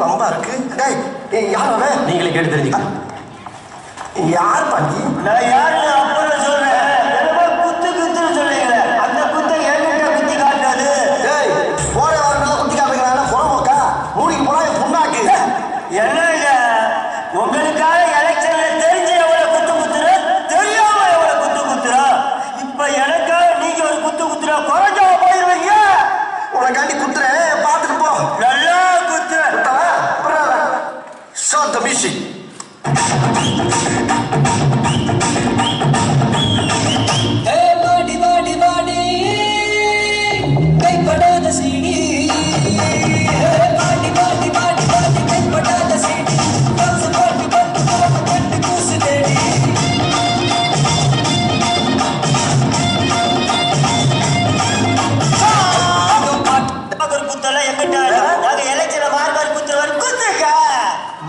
இருக்கு? டேய் ஏய் யார் அவன்? நீங்களே கேட்டு தெரிஞ்சுக்கலாம் யார் பாண்டி நான் யாருன்னு அப்புறம் சொல்றேன். என்னமோ குத்து குத்துன்னு சொன்னீங்களே அந்த குத்தை என்கிட்ட குத்தி காட்டாது டேய் போற வாரம் குத்தி காமிக்கிறாங்க புறமோக்கா மூடிக்கு போனா புண்ணாக்கு. என்னங்க? உங்களுக்காக எலெக்ஷன்ல தெரிஞ்சு எவ்வளவு குத்து குத்துற தெரியாம எவ்வளவு குத்து குத்துற இப்ப எனக்காக நீங்க ஒரு குத்து குத்துற குறைஞ்சா நாங்க எலெக்ஷன்ல மாறி மாறி குத்துறவர் குத்துக்க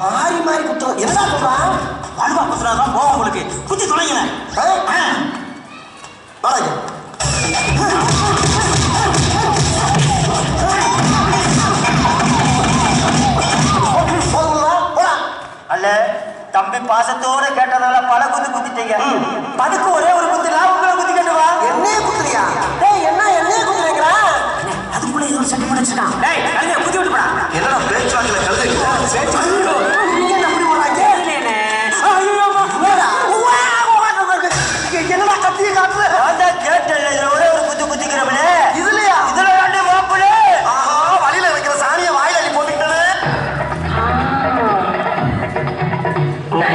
மாறி மாறி குத்துறோம் என்னடா சொல்றான் வாழ்வா குத்துறாதான் போவோம் உங்களுக்கு. குத்தி போதுங்களா? போடா. அல்ல தம்பி பாசத்தோட கேட்டதால பல குத்து குத்திட்டீங்க. பதுக்கு ஒரே ஒரு குத்து நான் உங்களை குத்தி கேட்டுவா? என்ன